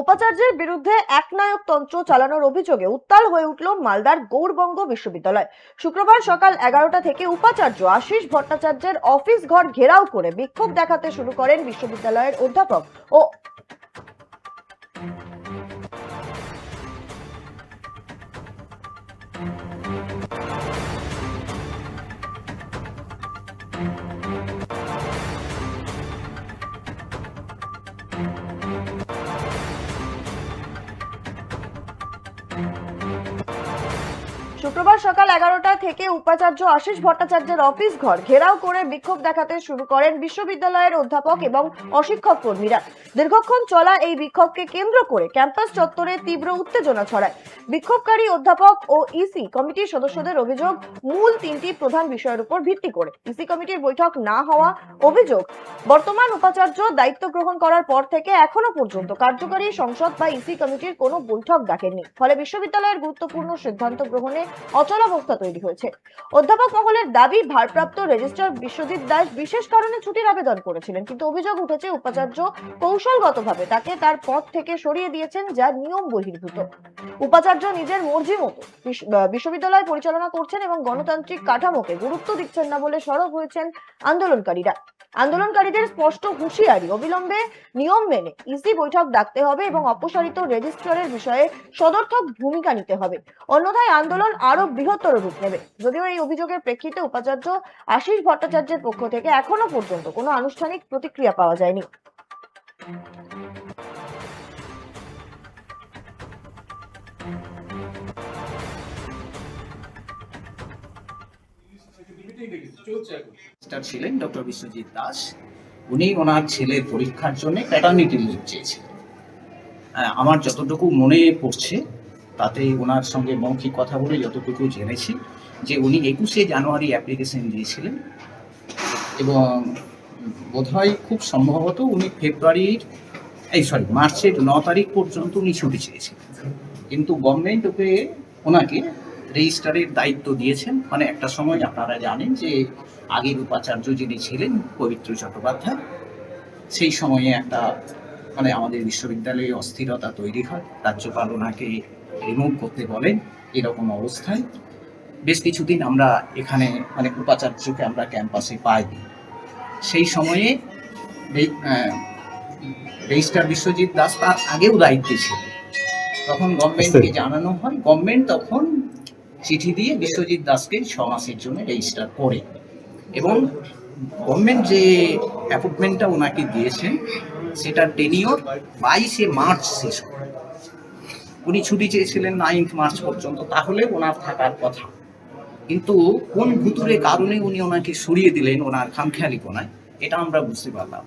উপাচার্যের বিরুদ্ধে একনায়ক তন্ত্র চালানোর অভিযোগে উত্তাল হয়ে উঠল মালদার গৌরবঙ্গ বিশ্ববিদ্যালয়। শুক্রবার সকাল এগারোটা থেকে উপাচার্য আশিস ভট্টাচার্যের অফিস ঘর ঘেরাও করে বিক্ষোভ দেখাতে শুরু করেন বিশ্ববিদ্যালয়ের অধ্যাপক ও Thank you. শুক্রবার সকাল এগারোটা থেকে উপাচার্য আশিস ভট্টাচার্যের অফিস ঘর ঘেরাও করে বিক্ষোভ দেখাতে শুরু করেন বিশ্ববিদ্যালয়ের অধ্যাপক এবং অশিক্ষক কর্মীরা। দীর্ঘক্ষণ চলা এই বিক্ষোভকে কেন্দ্র করে ক্যাম্পাস চত্বরে তীব্র উত্তেজনা ছড়ায়। বিক্ষোভকারী অধ্যাপক ও ইসি কমিটির সদস্যদের অভিযোগ, মূল তিনটি প্রধান বিষয়ের উপর ভিত্তি করে। ইসি কমিটির বৈঠক না হওয়া অভিযোগ, বর্তমান উপাচার্য দায়িত্ব গ্রহণ করার পর থেকে এখনও পর্যন্ত কার্যকারী সংসদ বা ইসি কমিটির কোনো বৈঠক ডাকেননি। ফলে বিশ্ববিদ্যালয়ের গুরুত্বপূর্ণ সিদ্ধান্ত গ্রহণে অচলাবস্থা তৈরি হয়েছে। অধ্যাপক মহলের দাবি, ভারপ্রাপ্ত রেজিস্ট্রার বিশ্বজিৎ দাস বিশেষ কারণে ছুটির আবেদন করেছিলেন, কিন্তু অভিযোগ উঠেছে উপাচার্য কৌশলগতভাবে তাকে তার পদ থেকে সরিয়ে দিয়েছেন যা নিয়ম বহির্ভূত। উপাচার্য নিজের মর্জি মতো বিশ্ববিদ্যালয় পরিচালনা করছেন এবং গণতান্ত্রিক কাঠামোকে গুরুত্ব দিচ্ছেন না বলে সরব হয়েছেন আন্দোলনকারীরা। আন্দোলনকারীদের স্পষ্ট হুঁশিয়ারি, অবিলম্বে নিয়ম মেনে ইসি বৈঠক ডাকতে হবে এবং অপসারিত রেজিস্ট্রারের বিষয়ে সদর্থক ভূমিকা নিতে হবে। অন্যথায় আন্দোলন আরও বৃহত্তর রূপ নেবে। যদিও এই অভিযোগের প্রেক্ষিতে উপাচার্য আশিস ভট্টাচার্যের পক্ষ থেকে এখনও পর্যন্ত কোনো আনুষ্ঠানিক প্রতিক্রিয়া পাওয়া যায়নি। মিনিস্টার ছিলেন ডক্টর বিশ্বজিৎ দাস উনি ওনার ছেলের পরীক্ষার জন্য প্যাটার্নিটি লিভ চেয়েছিলেন। আহ, আমার যতটুকু মনে পড়ছে তাতে ওনার সঙ্গে মৌখিক কথা বলে যতটুকু জেনেছি যে উনি একুশে জানুয়ারি অ্যাপ্লিকেশন দিয়েছিলেন এবং বোধহয় খুব সম্ভবত উনি ফেব্রুয়ারির এই সরি মার্চের ন তারিখ পর্যন্ত উনি ছুটি চেয়েছিলেন। কিন্তু গভর্নমেন্ট ওকে ওনাকে রেজিস্ট্রারের দায়িত্ব দিয়েছেন। মানে একটা সময় আপনারা জানেন যে আগের উপাচার্য যিনি ছিলেন পবিত্র চট্টোপাধ্যায় সেই সময়ে একটা মানে আমাদের বিশ্ববিদ্যালয়ে অস্থিরতা তৈরি হয়। রাজ্যপাল ওনাকে রিমুভ করতে বলেন এরকম অবস্থায়। বেশ কিছুদিন আমরা এখানে মানে উপাচার্যকে আমরা ক্যাম্পাসে পাইনি। সেই সময়ে রে- আহ, রেজিস্ট্রার বিশ্বজিৎ দাস তার আগেও দায়িত্বে ছিল। তখন গভর্নমেন্টকে জানানো হয়। গভর্নমেন্ট তখন চিঠি দিয়ে বিশ্বজিৎ দাসকে ছ মাসের জন্য রেজিস্টার করে। এবং গভর্নমেন্ট যে অ্যাপয়েন্টমেন্টটা ওনাকে দিয়েছেন, সেটা টেনিওর বাইশে মার্চ শেষ উনি ছুটি চেয়েছিলেন নাইন্থ মার্চ পর্যন্ত, তাহলে ওনার থাকার কথা। কিন্তু কোন ভুতুরে কারণে উনি ওনাকে সরিয়ে দিলেন ওনার খামখেয়ালি কোনায় এটা আমরা বুঝতে পারলাম